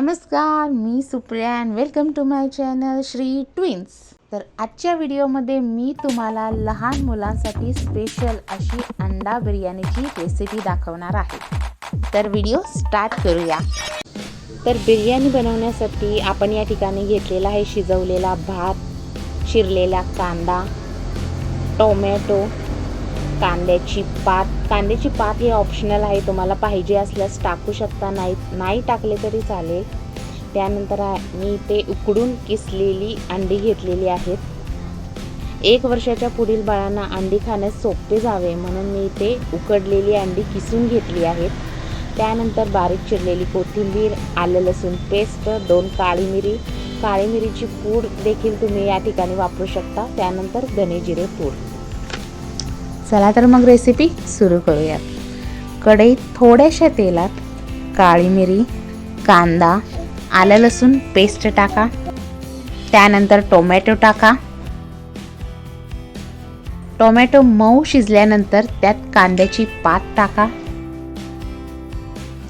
नमस्कार मी Supriya and welcome to my channel Shri twins तर आजच्या व्हिडिओमध्ये मी तुम्हाला लहान मुलांसाठी स्पेशल अशी अंडा बिर्याणीची रेसिपी दाखवणार आहे. तर व्हिडिओ स्टार्ट करूया. तर बिर्याणी बनवण्यासाठी आपण या ठिकाणी घेतलेला आहे शिजवलेला भात शिरलेला कांदा टोमॅटो कांद्याची पात. कांद्याची पात हे ऑप्शनल आहे. तुम्हाला पाहिजे असल्यास टाकू शकता. नाही नाही टाकले तरी चालेल. त्यानंतर मी ते उकडून किसलेली अंडी घेतलेली आहेत. एक वर्षाच्या पुढील बाळांना अंडी खाण्यास सोपे जावे म्हणून मी ते उकडलेली अंडी किसून घेतली आहेत. त्यानंतर बारीक चिरलेली कोथिंबीर आलं लसूण पेस्ट दोन काळी मिरी. काळी मिरीची पूड देखील तुम्ही या ठिकाणी वापरू शकता. त्यानंतर धने जिरे पूड. चला तर मग रेसिपी सुरू करूयात. कढईत थोड्याशा तेलात काळी मिरी कांदा आलं लसूण पेस्ट टाका. त्यानंतर टोमॅटो टाका. टोमॅटो मऊ शिजल्यानंतर त्यात कांद्याची पात टाका.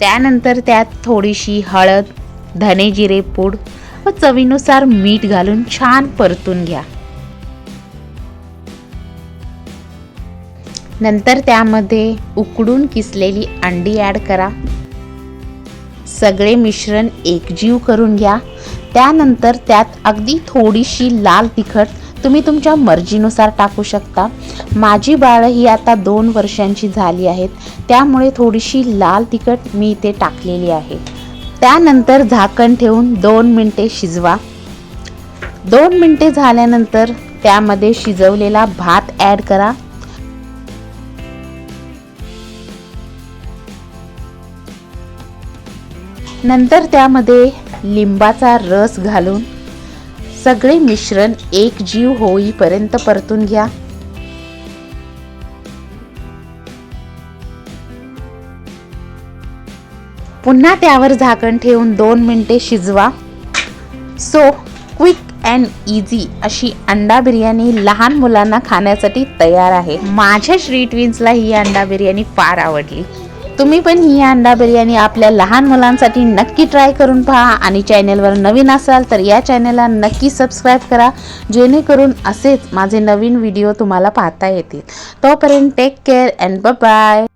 त्यानंतर त्यात थोडीशी हळद धने जिरे पूड व चवीनुसार मीठ घालून छान परतून घ्या. नंतर त्यामध्ये उकडून किसलेली अंडी ॲड करा. सगळे मिश्रण एकजीव करून घ्या. त्यानंतर त्यात अगदी थोडीशी लाल तिखट तुम्ही तुमच्या मर्जीनुसार टाकू शकता. माझी बाळं ही आता दोन वर्षांची झाली आहेत. त्यामुळे थोडीशी लाल तिखट मी इथे टाकलेली आहे. त्यानंतर झाकण ठेवून दोन मिनटे शिजवा. दोन मिनटे झाल्यानंतर त्यामध्ये शिजवलेला भात ॲड करा. नंतर त्यामध्ये लिंबाचा रस घालून सगळे मिश्रण एक जीव होईपर्यंत परतून घ्या. पुन्हा त्यावर झाकण ठेवून दोन मिनिटे शिजवा. सो क्विक अँड इझी अशी अंडा बिर्याणी लहान मुलांना खाण्यासाठी तयार आहे. माझ्या श्री ट्विन्सला ही अंडा बिर्याणी फार आवडली. तुम्ही पण ही अंडा बिर्याणी आपल्या लहान मुलांसाठी नक्की ट्राय करून पहा आणि चॅनेलवर नवीन असाल तर या चॅनेलला नक्की सबस्क्राईब करा जेणेकरून असेच माझे नवीन व्हिडिओ तुम्हाला पाहता येतील. तोपर्यंत टेक केअर अँड बाय